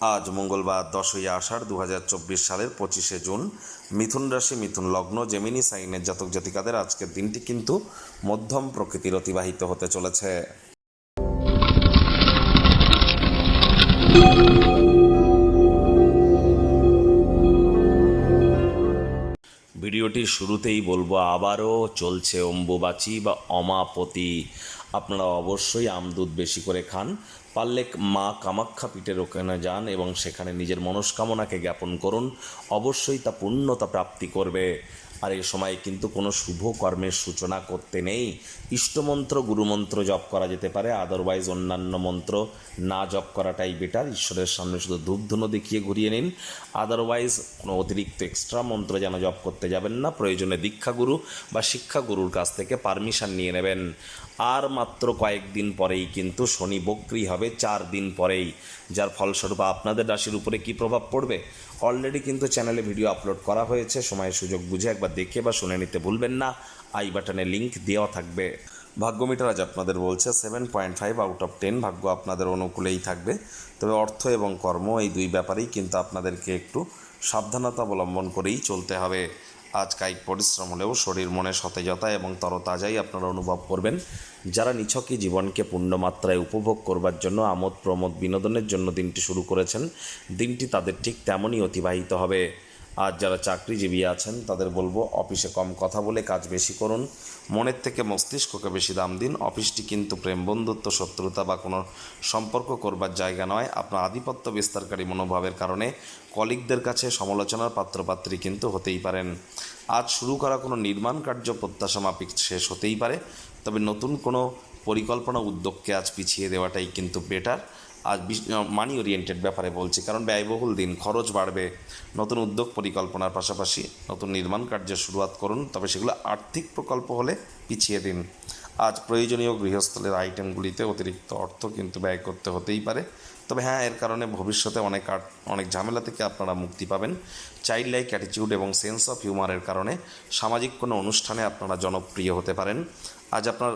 আজ মঙ্গলবার দশই আষাঢ় দু হাজার চব্বিশ সালের পঁচিশে জুন। মিথুন রাশি, মিথুন লগ্ন, জেমিনি সাইনের জাতক জাতিকাদের আজকের দিনটি কিন্তু মধ্যম প্রকৃতির অতিবাহিত হতে চলেছে। ভিডিওটি শুরুতেই বলব, আবারও চলছে অম্বুবাচি বা অমাপতি। আপনারা অবশ্যই আমদুধ বেশি করে খান। পারলে মা কামাখ্যা পীঠের ওখানে যান এবং সেখানে নিজের মনস্কামনাকে জ্ঞাপন করুন। অবশ্যই তা পূর্ণতা প্রাপ্তি করবে। আর এই সময় কিন্তু কোনো শুভ কর্মের সূচনা করতে নেই। ইষ্টমন্ত্র, গুরুমন্ত্র জপ করা যেতে পারে। আদারওয়াইজ অন্যান্য মন্ত্র না জপ করাটাই বেটার ঈশ্বরের সামনে শুধু ধূপধুনো দেখিয়ে ঘুরিয়ে নিন। আদারওয়াইজ কোনো অতিরিক্ত এক্সট্রা মন্ত্র যেন জপ করতে যাবেন না। প্রয়োজনে দীক্ষাগুরু বা শিক্ষাগুরুর কাছ থেকে পারমিশন নিয়ে নেবেন। আর মাত্র কয়েকদিন পরেই কিন্তু শনি বক্রি হবে। চার দিন পরেই, যার ফলস্বরূপ আপনাদের রাশির উপরে কি প্রভাব পড়বে? অলরেডি কিন্তু চ্যানেলে ভিডিও আপলোড করা হয়েছে সময় সুযোগ বুঝে একবার দেখে বা শুনে নিতে ভুলবেন না। আই বাটনে লিঙ্ক দেওয়া থাকবে। ভাগ্যমিটার আজ আপনাদের বলছে seven point five out of ten ভাগ্য আপনাদের অনুকূলেই থাকবে। তবে অর্থ এবং কর্ম এই দুই ব্যাপারেই কিন্তু আপনাদেরকে একটু সাবধানতা অবলম্বন করেই চলতে হবে। আজ কায়িক পরিশ্রম হলেও শরীর মনে সতেজতা এবং তরতাজাই আপনারা অনুভব করবেন। যারা নিছকই জীবনকে পূর্ণমাত্রায় উপভোগ করবার জন্য আমোদ প্রমোদ বিনোদনের জন্য দিনটি শুরু করেছেন, দিনটি তাদের ঠিক তেমনই অতিবাহিত হবে। আজ যারা চাকরিজীবী আছেন, তাদের বলব, অফিসে কম কথা বলে কাজ বেশি করুন। মনের থেকে মস্তিষ্ককে বেশি দাম দিন। অফিসটি কিন্তু প্রেম, বন্ধুত্ব, শত্রুতা বা কোনো সম্পর্ক করবার জায়গা নয়। আপনার আধিপত্য বিস্তারকারী মনোভাবের কারণে কলিগদের কাছে সমালোচনার পাত্রপাত্রী কিন্তু হতেই পারেন। আজ শুরু করা কোনো নির্মাণ কার্য প্রত্যাশা মাফিক শেষ হতেই পারে, তবে নতুন কোনো পরিকল্পনা উদ্যোগকে আজ পিছিয়ে দেওয়াটাই কিন্তু বেটার আজ মানি ওরিয়েন্টেড ব্যাপারে বলছি, কারণ ব্যয়বহুল দিন, খরচ বাড়বে। নতুন উদ্যোগ পরিকল্পনার পাশাপাশি নতুন নির্মাণ কার্যের শুরুয়াত করুন, তবে সেগুলো আর্থিক প্রকল্প হলে পিছিয়ে দিন। আজ প্রয়োজনীয় গৃহস্থলের আইটেমগুলিতে অতিরিক্ত অর্থ কিন্তু ব্যয় করতে হতেই পারে। তবে হ্যাঁ এর কারণে ভবিষ্যতে অনেক অনেক ঝামেলা থেকে আপনারা মুক্তি পাবেন। চাইল্ড লাইক অ্যাটিটিউড এবং সেন্স অফ হিউমারের কারণে সামাজিক কোনো অনুষ্ঠানে আপনারা জনপ্রিয় হতে পারেন। আজ আপনার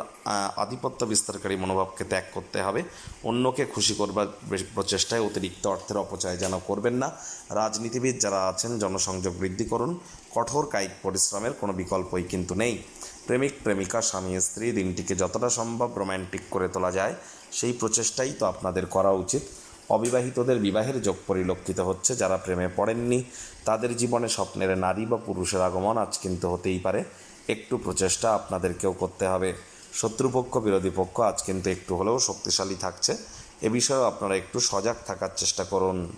আধিপত্য বিস্তারকারী মনোভাবকে ত্যাগ করতে হবে। অন্যকে খুশি করবার প্রচেষ্টায় অতিরিক্ত অর্থের অপচয় যেন করবেন না। রাজনীতিবিদ যারা আছেন, জনসংযোগ বৃদ্ধি করুন। কঠোর কায়িক পরিশ্রমের কোনো বিকল্পই কিন্তু নেই। প্রেমিক, প্রেমিকা, স্বামী, স্ত্রী, দিনটিকে যতটা সম্ভব রোম্যান্টিক করে তোলা যায়, সেই প্রচেষ্টাই তো আপনাদের করা উচিত। অবিবাহিতদের বিবাহের যোগ পরিলক্ষিত হচ্ছে, যারা প্রেমে পড়েননি, তাদের জীবনে স্বপ্নের নারী বা পুরুষের আগমন আজ কিন্তু হতেই পারে। একটু প্রচেষ্টা আপনাদেরকেও করতে হবে। শত্রুপক্ষ, বিরোধী পক্ষ আজ কিন্তু একটু হলেও শক্তিশালী থাকছে। এ বিষয়েও আপনারা একটু সজাগ থাকার চেষ্টা করুন।